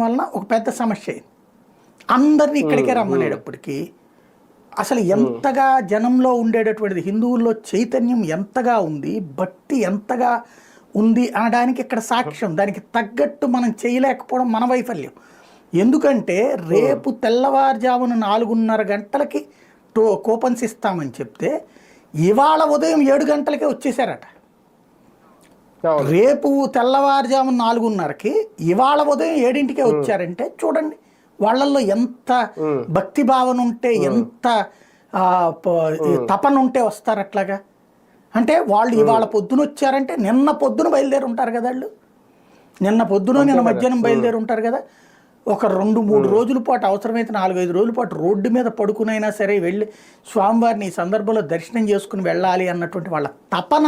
వలన ఒక పెద్ద సమస్య అయింది. అందరినీ ఇక్కడికే రమ్మనేటప్పటికి అసలు ఎంతగా జనంలో ఉండేటటువంటిది హిందువుల్లో చైతన్యం ఎంతగా ఉంది భక్తి ఎంతగా ఉంది అనడానికి ఇక్కడ సాక్ష్యం. దానికి తగ్గట్టు మనం చేయలేకపోవడం మన వైఫల్యం. ఎందుకంటే రేపు తెల్లవారుజామున నాలుగున్నర గంటలకి టో కూపన్స్ ఇస్తామని చెప్తే ఇవాళ ఉదయం ఏడు గంటలకే వచ్చేసారట రేపు తెల్లవారుజామున నాలుగున్నరకి ఇవాళ ఉదయం ఏడింటికే వచ్చారంటే చూడండి వాళ్ళల్లో ఎంత భక్తి భావన ఉంటే ఎంత తపన ఉంటే వస్తారు అట్లాగా? అంటే వాళ్ళు ఇవాళ పొద్దున వచ్చారంటే నిన్న పొద్దున బయలుదేరి ఉంటారు కదా వాళ్ళు? నిన్న పొద్దున నిన్న మధ్యాహ్నం బయలుదేరి ఉంటారు కదా? ఒక రెండు మూడు రోజుల పాటు అవసరమైతే నాలుగైదు రోజుల పాటు రోడ్డు మీద పడుకునైనా సరే వెళ్ళి స్వామివారిని ఈ సందర్భంలో దర్శనం చేసుకుని వెళ్ళాలి అన్నటువంటి వాళ్ళ తపన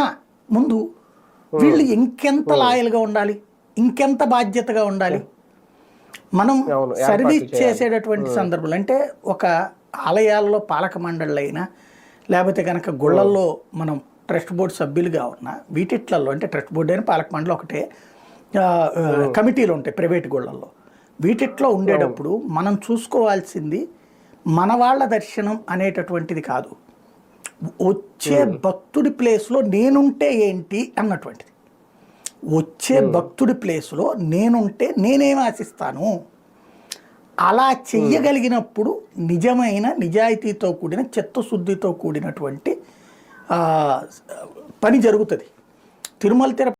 ముందు వీళ్ళు ఇంకెంత లాయల్గా ఉండాలి? ఇంకెంత బాధ్యతగా ఉండాలి? మనం సర్వీస్. చేసేటటువంటి సందర్భాలు అంటే ఒక ఆలయాల్లో పాలక మండళ్ళు అయినా లేకపోతే కనుక గుళ్ళల్లో మనం ట్రస్ట్ బోర్డు సభ్యులుగా ఉన్న వీటిట్లలో అంటే ట్రస్ట్ బోర్డు అయినా పాలక మండలి ఒకటే కమిటీలు ఉంటాయి ప్రైవేట్ గుళ్ళల్లో. వీటిట్లో ఉండేటప్పుడు మనం చూసుకోవాల్సింది మన వాళ్ళ దర్శనం అనేటటువంటిది కాదు. వచ్చే భక్తుడి ప్లేస్లో నేనుంటే ఏంటి అన్నటువంటిది. వచ్చే భక్తుడి ప్లేస్లో నేనుంటే నేనేం ఆశిస్తాను? అలా చెయ్యగలిగినప్పుడు నిజమైన నిజాయితీతో కూడిన చిత్తశుద్ధితో కూడినటువంటి పని జరుగుతుంది. తిరుమల తిరుపతి